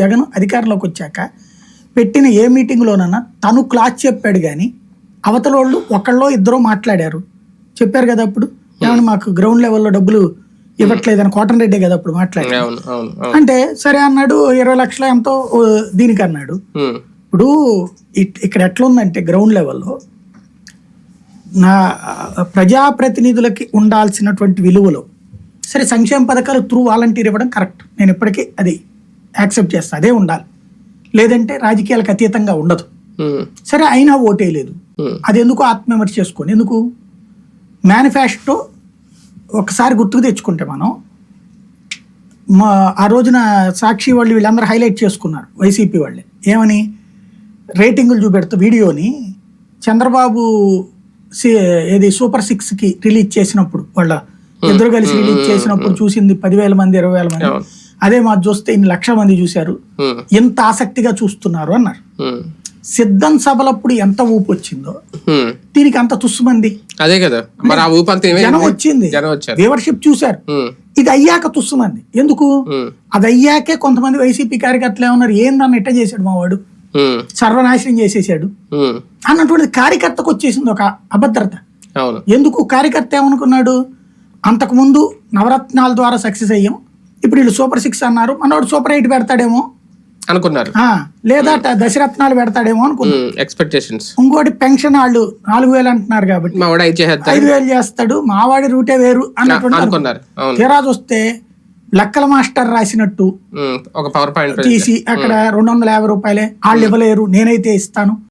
జగన్ అధికారంలోకి వచ్చాక పెట్టిన ఏ మీటింగ్లోనన్నా తను క్లాస్ చెప్పాడు కానీ అవతల వాళ్ళు ఒకళ్ళో ఇద్దరో మాట్లాడారు. చెప్పారు కదా అప్పుడు? ఏమన్నా మాకు గ్రౌండ్ లెవెల్లో డబ్బులు ఇవ్వట్లేదని కోటన్ రెడ్డి కదా అప్పుడు మాట్లాడారు అంటే సరే అన్నాడు ఇరవై లక్షల ఎంతో దీనికి అన్నాడు. ఇప్పుడు ఇక్కడ ఎట్లా ఉందంటే గ్రౌండ్ లెవెల్లో నా ప్రజాప్రతినిధులకి ఉండాల్సినటువంటి విలువలు. సరే సంక్షేమ పథకాలు త్రూ వాలంటీర్ ఇవ్వడం కరెక్ట్. నేను ఇప్పటికీ అది యాక్సెప్ట్ చేస్తా అదే ఉండాలి. లేదంటే రాజకీయాలకు అతీతంగా ఉండదు. సరే అయినా ఓటేయలేదు. ఉమ్, అది ఎందుకు ఆత్మవిమర్శ చేసుకొని? ఎందుకు? మేనిఫెస్టో ఒకసారి గుర్తుకు తెచ్చుకుంటే మనం మా ఆ రోజున సాక్షి వాళ్ళు వీళ్ళందరూ హైలైట్ చేసుకున్నారు వైసీపీ వాళ్ళే. ఏమని? రేటింగులు చూపెడుతూ వీడియోని చంద్రబాబు ఏది సూపర్ సిక్స్కి రిలీజ్ చేసినప్పుడు వాళ్ళ ఇద్దరు కలిసి రిలీజ్ చేసినప్పుడు చూసింది పదివేల మంది ఇరవై వేల మంది. అదే మాది చూస్తే ఇన్ని లక్షల మంది చూశారు. ఎంత ఆసక్తిగా చూస్తున్నారు అన్నారు. సిద్ధం సభలప్పుడు ఎంత ఊపు వచ్చిందో. దీనికి అంత తుస్సుమంది. అదే కదా. మరి ఆ? జనం వచ్చింది. వ్యూవర్షిప్ చూశారు. ఇది అయ్యాక తుస్సుమంది. ఎందుకు? అది అయ్యాకే కొంతమంది వైసీపీ కార్యకర్తలు ఏమన్నారు? ఏందన్న ఇట్ట చేశాడు మా వాడు? సర్వనాశనం చేసేసాడు. అన్నటువంటి కార్యకర్తకు వచ్చేసింది ఒక అభద్రత. ఎందుకు? కార్యకర్త ఏమనుకున్నాడు? అంతకుముందు నవరత్నాల ద్వారా సక్సెస్ అయ్యాం. ఇప్పుడు వీళ్ళు సూపర్ సిక్స్ అన్నారు. మనోడు సూపర్ ఎయిట్ పెడతాడేమో. అనుకున్నారు. లేదా దశరత్నాలు పెడతాడేమో అనుకున్నాం ఎక్స్పెక్టేషన్స్ ఇంకోటి పెన్షన్ వాళ్ళు నాలుగు వేలు అంటున్నారు కాబట్టి. మా వాడు అయితే చేద్దాం ఐదు వేలు చేస్తాడు. మావాడి రూటే వేరు అన్నటువంటి అనుకున్నారు. తీరా చూస్తే లెక్కల మాస్టర్ రాసినట్టు ఒక పవర్ పాయింట్ తీసి అక్కడ రెండు వందల యాభై రూపాయలే. వాళ్ళు ఇవ్వలేరు. నేనైతే ఇస్తాను.